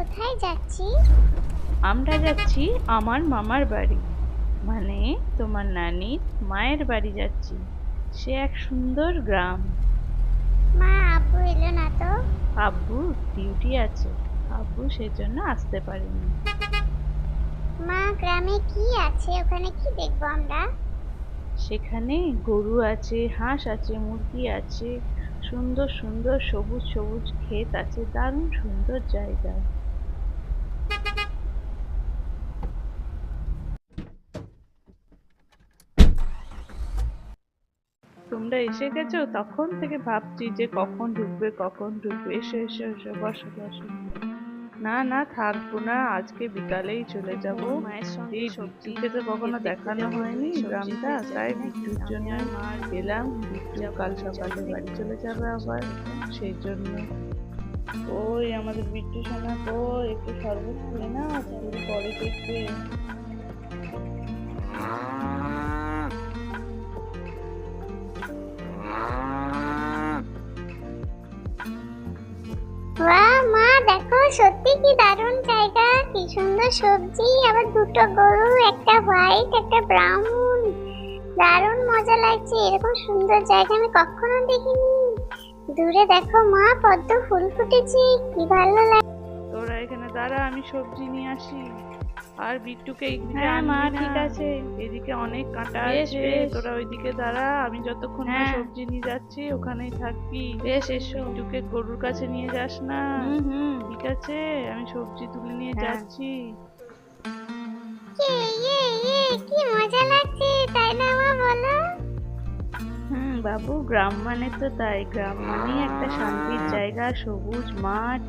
কোথায় যাচ্ছি? আমরা যাচ্ছি আমার মামার বাড়ি। মানে তোমার নানির মায়ের বাড়ি যাচ্ছি। সে এক সুন্দর গ্রাম। মা আব্বু এলো না তো? আব্বু ডিউটি আছে। আব্বু সেজন্য আসতে পারেনি। মা গ্রামে কি আছে? ওখানে কি দেখব আমরা? সেখানে গরু আছে হাঁস আছে মুরগি আছে। সুন্দর সুন্দর সবুজ সবুজ ক্ষেত আছে। দারুণ সুন্দর জায়গা। তোমরা এসে গেছো? তখন থেকে ভাবছি যে কখন ঢুকবে কখন ঢুকবে। এসো এসো এসো বসো বসো। না না থাকব না আজকে বিকালেই চলে যাব। এই বিট্টুকে তো কখনো দেখানো হয়নি গ্রামটা তাই বিট্টুর জন্য এলাম বিট্টু কাল সকালে বাড়ি চলে যাবে আবার সেই জন্য। ওই আমাদের বিট্টু সোনা তো একটু শরবত না পরে দেখবে। বাহ, মা, দেখো, সত্যি কি দারুণ জায়গা। কি সুন্দর সবজি, আবার দুটো গরু, একটা হোয়াইট একটা ব্রাউন দারুণ মজা লাগছে, এরকম সুন্দর জায়গা আমি কখনো দেখিনি। দূরে দেখো মা, পদ্ম ফুল ফুটেছে, কি ভালো লাগে দাঁড়া আমি সবজি নিয়ে আসি। আর বিট্টুকে হ্যাঁ, মা, ঠিক আছে। এদিকে অনেক কাঁটা আছে তোরা ওইদিকে দাঁড়া আমি যতক্ষণ হ্যাঁ। সবজি নিয়ে যাচ্ছি ওখানেই থাকবি। বেশ এসো বিট্টুকে গরুর কাছে নিয়ে যাস না। হুম হুম। ঠিক আছে আমি সবজি তুলে নিয়ে হ্যাঁ। যাচ্ছি। ইয়ে, ইয়ে, ইয়ে, কি মজা লাগছে তাই না মা বলো? হুম বাবু গ্রাম মানে তো তাই। গ্রাম মানে একটা শান্তির জায়গা সবুজ মাঠ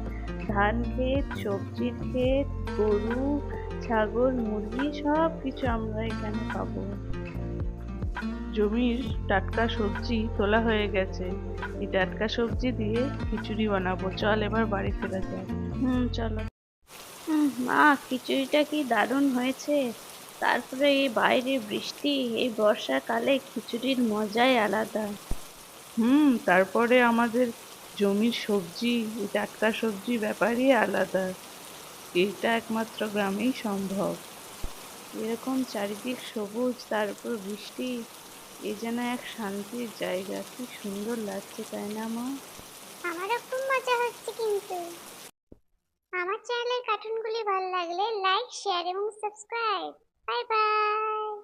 ধান ক্ষেত, সবজির ক্ষেত, গরু, ছাগল, মুরগি সব কিছু আমরা এখানে পাবো। জমির টাটকা সবজি তোলা হয়ে গেছে। এই টাটকা সবজি দিয়ে খিচুড়ি বানাবো। চল এবার বাড়ি ফেরা যাক। হুম, চলো। মা, খিচুড়িটা কি দারুণ হয়েছে। তারপরে এই বাইরে বৃষ্টি, এই বর্ষাকালে খিচুড়ির মজাই আলাদা। হুম, তারপরে আমাদের জমির সবজি, টাটকা সবজি ব্যাপারই আলাদা। এটা একমাত্র গ্রামেই সম্ভব। এরকম চারিদিক সবুজ, তার উপর বৃষ্টি, এ যেন এক শান্তির জায়গা। কি সুন্দর লাগছে, তাই না, মা? আমারও খুব মজা হচ্ছে কিন্তু। আমার চ্যানেলের কার্টুনগুলি ভালো লাগলে লাইক শেয়ার এবং সাবস্ক্রাইব বাই বাই